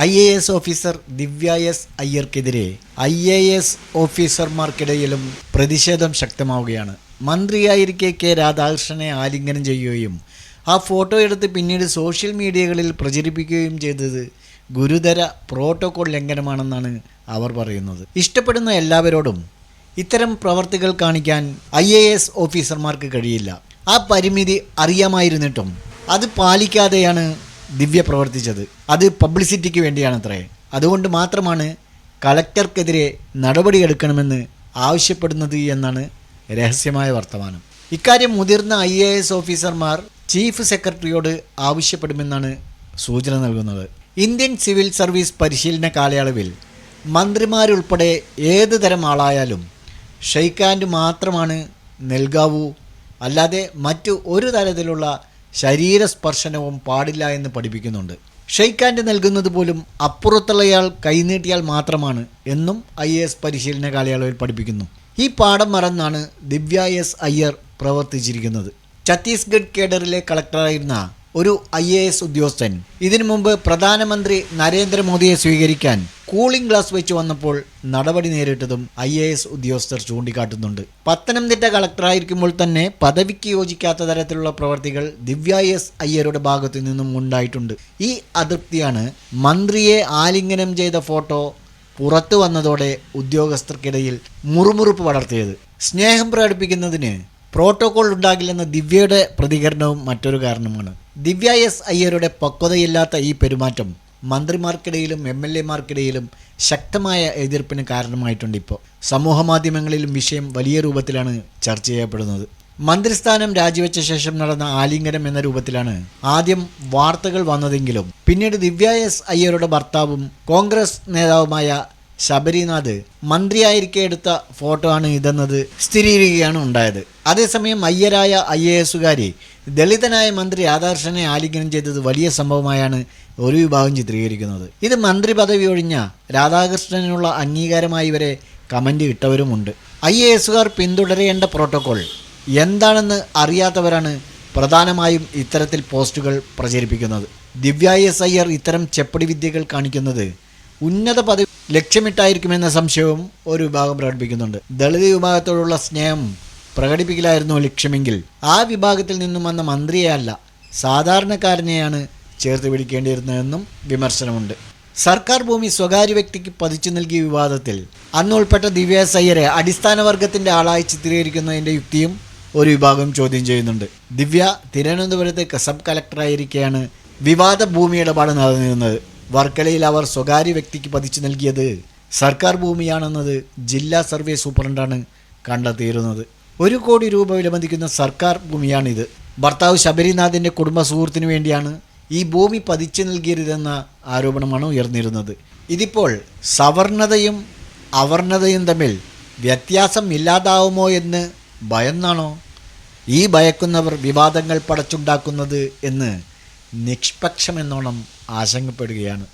I A S officer Divya S അയ്യർക്കെതിരെ I A S ഓഫീസർമാർക്കിടയിലും പ്രതിഷേധം ശക്തമാവുകയാണ്. മന്ത്രിയായിരിക്കെ കെ രാധാകൃഷ്ണനെ ആലിംഗനം ചെയ്യുകയും ആ ഫോട്ടോ എടുത്ത് പിന്നീട് സോഷ്യൽ മീഡിയകളിൽ പ്രചരിപ്പിക്കുകയും ചെയ്തത് ഗുരുതര പ്രോട്ടോകോൾ ലംഘനമാണെന്നാണ് അവർ പറയുന്നത്. ഇഷ്ടപ്പെടുന്ന എല്ലാവരോടും ഇത്തരം പ്രവർത്തികൾ കാണിക്കാൻ ഐ എ എസ് ഓഫീസർമാർക്ക് കഴിയില്ല. ആ പരിമിതി അറിയാമായിരുന്നിട്ടും അത് പാലിക്കാതെയാണ് ദിവ്യ പ്രവർത്തിച്ചത്. അത് പബ്ലിസിറ്റിക്ക് വേണ്ടിയാണത്രേ അതുകൊണ്ട് മാത്രമാണ് കലക്ടർക്കെതിരെ നടപടിയെടുക്കണമെന്ന് ആവശ്യപ്പെടുന്നത് എന്നാണ് രഹസ്യമായ വർത്തമാനം. ഇക്കാര്യം മുതിർന്ന ഐ എ എസ് ഓഫീസർമാർ ചീഫ് സെക്രട്ടറിയോട് ആവശ്യപ്പെടുമെന്നാണ് സൂചന നൽകുന്നത്. ഇന്ത്യൻ സിവിൽ സർവീസ് പരിശീലന കാലയളവിൽ മന്ത്രിമാരുൾപ്പെടെ ഏത് തരം ആളായാലും ഷെയ്ക്ക് മാത്രമാണ് നൽകാവൂ. അല്ലാതെ മറ്റു ഒരു തരത്തിലുള്ള ശരീരസ്പർശനവും പാടില്ല എന്ന് പഠിപ്പിക്കുന്നുണ്ട്. ഷെയ്ക്ക് ഹാൻഡ് നൽകുന്നത് പോലും അപ്പുറത്തുള്ളയാൾ കൈനീട്ടിയാൽ മാത്രമാണ് എന്നും ഐ എ എസ് പരിശീലന കാലയളവിൽ പഠിപ്പിക്കുന്നു. ഈ പാഠം മറന്നാണ് ദിവ്യ എസ് അയ്യർ പ്രവർത്തിച്ചിരിക്കുന്നത്. ഛത്തീസ്ഗഡ് കേഡറിലെ കളക്ടറായിരുന്ന ഒരു ഐ എ എസ് ഉദ്യോഗസ്ഥൻ. ഇതിനു മുമ്പ് പ്രധാനമന്ത്രി നരേന്ദ്രമോദിയെ സ്വീകരിക്കാൻ കൂളിംഗ് ഗ്ലാസ് വെച്ച് വന്നപ്പോൾ നടപടി നേരിട്ടതും ഐ എ എസ് ഉദ്യോഗസ്ഥർ ചൂണ്ടിക്കാട്ടുന്നുണ്ട്. പത്തനംതിട്ട കളക്ടറായിരിക്കുമ്പോൾ തന്നെ പദവിക്ക് യോജിക്കാത്ത തരത്തിലുള്ള പ്രവർത്തികൾ ദിവ്യ എസ് അയ്യരുടെ ഭാഗത്തു നിന്നും ഉണ്ടായിട്ടുണ്ട്. ഈ അതൃപ്തിയാണ് മന്ത്രിയെ ആലിംഗനം ചെയ്ത ഫോട്ടോ പുറത്തു വന്നതോടെ ഉദ്യോഗസ്ഥർക്കിടയിൽ മുറുമുറുപ്പ് വളർത്തിയത്. സ്നേഹം പ്രകടിപ്പിക്കുന്നതിന് പ്രോട്ടോകോൾ ഉണ്ടാകില്ലെന്ന ദിവ്യയുടെ പ്രതികരണവും മറ്റൊരു കാരണമാണ്. ദിവ്യ എസ് അയ്യരുടെ പക്വതയില്ലാത്ത ഈ പെരുമാറ്റം മന്ത്രിമാർക്കിടയിലും എം എൽ എമാർക്കിടയിലും ശക്തമായ എതിർപ്പിന് കാരണമായിട്ടുണ്ട് ഇപ്പോൾ. സമൂഹ മാധ്യമങ്ങളിലും വിഷയം വലിയ രൂപത്തിലാണ് ചർച്ച ചെയ്യപ്പെടുന്നത്. മന്ത്രിസ്ഥാനം രാജിവെച്ച ശേഷം നടന്ന ആലിംഗനം എന്ന രൂപത്തിലാണ് ആദ്യം വാർത്തകൾ വന്നതെങ്കിലും പിന്നീട് ദിവ്യ എസ് അയ്യരുടെ ഭർത്താവും കോൺഗ്രസ് നേതാവുമായ ശബരിനാഥ് മന്ത്രിയായിരിക്കെ എടുത്ത ഫോട്ടോ ആണ് ഇതെന്നത് സ്ഥിരീകരിക്കുകയാണ് ഉണ്ടായത്. അതേസമയം അയ്യരായ ഐ എ എസുകാരി ദളിതനായ മന്ത്രി ആദർശനെ ആലിംഗനം ചെയ്തത് വലിയ സംഭവമായാണ് ഒരു വിഭാഗം ചിത്രീകരിക്കുന്നത്. ഇത് മന്ത്രി പദവി ഒഴിഞ്ഞ രാധാകൃഷ്ണനുള്ള അംഗീകാരമായി ഇവരെ കമന്റ് ഇട്ടവരുമുണ്ട്. ഐ എ എസുകാർ പിന്തുടരേണ്ട പ്രോട്ടോകോൾ എന്താണെന്ന് അറിയാത്തവരാണ് പ്രധാനമായും ഇത്തരത്തിൽ പോസ്റ്റുകൾ പ്രചരിപ്പിക്കുന്നത്. ദിവ്യ എസ് അയ്യർ ഇത്തരം ചെപ്പടി വിദ്യകൾ കാണിക്കുന്നത് ഉന്നത പദവി ലക്ഷ്യമിട്ടായിരിക്കുമെന്ന സംശയവും ഒരു വിഭാഗം പ്രകടിപ്പിക്കുന്നുണ്ട്. ദളിത് വിഭാഗത്തോടുള്ള സ്നേഹം പ്രകടിപ്പിക്കലായിരുന്നു ലക്ഷ്യമെങ്കിൽ ആ വിഭാഗത്തിൽ നിന്നും വന്ന മന്ത്രിയെ അല്ല സാധാരണക്കാരനെയാണ് ചേർത്ത് പിടിക്കേണ്ടിയിരുന്നതെന്നും വിമർശനമുണ്ട്. സർക്കാർ ഭൂമി സ്വകാര്യ വ്യക്തിക്ക് പതിച്ചു നൽകിയ വിവാദത്തിൽ അന്ന് ഉൾപ്പെട്ട ദിവ്യ സയ്യരെ അടിസ്ഥാന വർഗത്തിന്റെ ആളായി ചിത്രീകരിക്കുന്നതിന്റെ യുക്തിയും ഒരു വിഭാഗം ചോദ്യം ചെയ്യുന്നുണ്ട്. ദിവ്യ തിരുവനന്തപുരത്തെ സബ് കളക്ടറായിരിക്കെയാണ് വിവാദ ഭൂമി ഇടപാട് നടന്നിരുന്നത്. വർക്കലയിൽ അവർ സ്വകാര്യ വ്യക്തിക്ക് പതിച്ചു നൽകിയത് സർക്കാർ ഭൂമിയാണെന്നത് ജില്ലാ സർവേ സൂപ്രണ്ടാണ് കണ്ടെത്തിയിരുന്നത്. ഒരു കോടി രൂപ വിലമതിക്കുന്ന സർക്കാർ ഭൂമിയാണിത്. ഭർത്താവ് ശബരിനാഥിന്റെ കുടുംബ സുഹൃത്തിനു വേണ്ടിയാണ് ഈ ഭൂമി പതിച്ചു നൽകിയതെന്ന ആരോപണമാണ് ഉയർന്നിരുന്നത്. ഇതിപ്പോൾ സവർണതയും അവർണതയും തമ്മിൽ വ്യത്യാസം ഇല്ലാതാവുമോ എന്ന് ഭയന്നാണോ? ഈ ഭയക്കുന്നവർ വിവാദങ്ങൾ പടച്ചുണ്ടാക്കുന്നത് എന്ന് നിഷ്പക്ഷമെന്നോണം ആശങ്കപ്പെടുകയാണ്.